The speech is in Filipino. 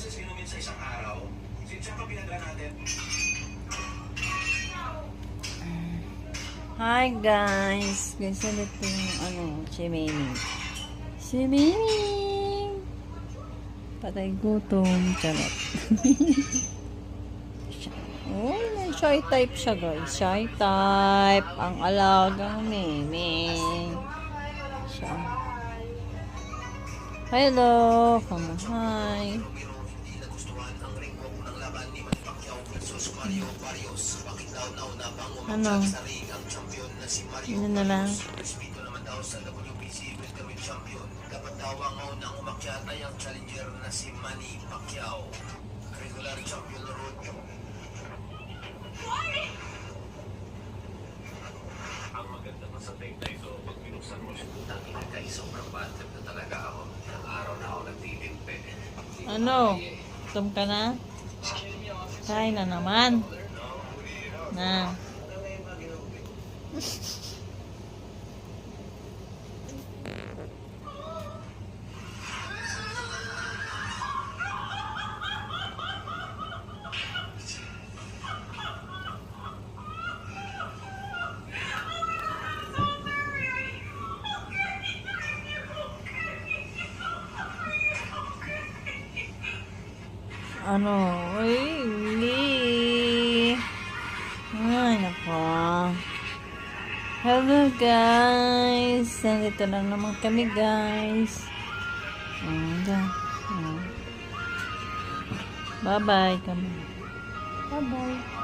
beses inumin sa isang araw. Saan ka pinadala natin? Hi guys! Guys, ulit yung ano, si Miming. Si Miming! Patay gutom. Charot. oh, may shy type siya guys. Shy type. Ang alagang Miming. Siya. Hello! Come Mario Ano na lang? Respeto naman daw sa WBC welterweight champion. Dapat daw ang unang umakyat ay ang challenger na si Manny Pacquiao. Regular champion na road. Ang maganda pa sa tape na ito, pag binuksan mo siya, tangin na kay sobrang bad trip na talaga ako. Ilang araw na ako nagtilimpe. Ano? Gutom ka na? Kain na naman. Na. Ano? Uy, Lee. Ay, nako. Hello, guys. Nandito lang naman kami, guys. Bye-bye kami. Bye-bye.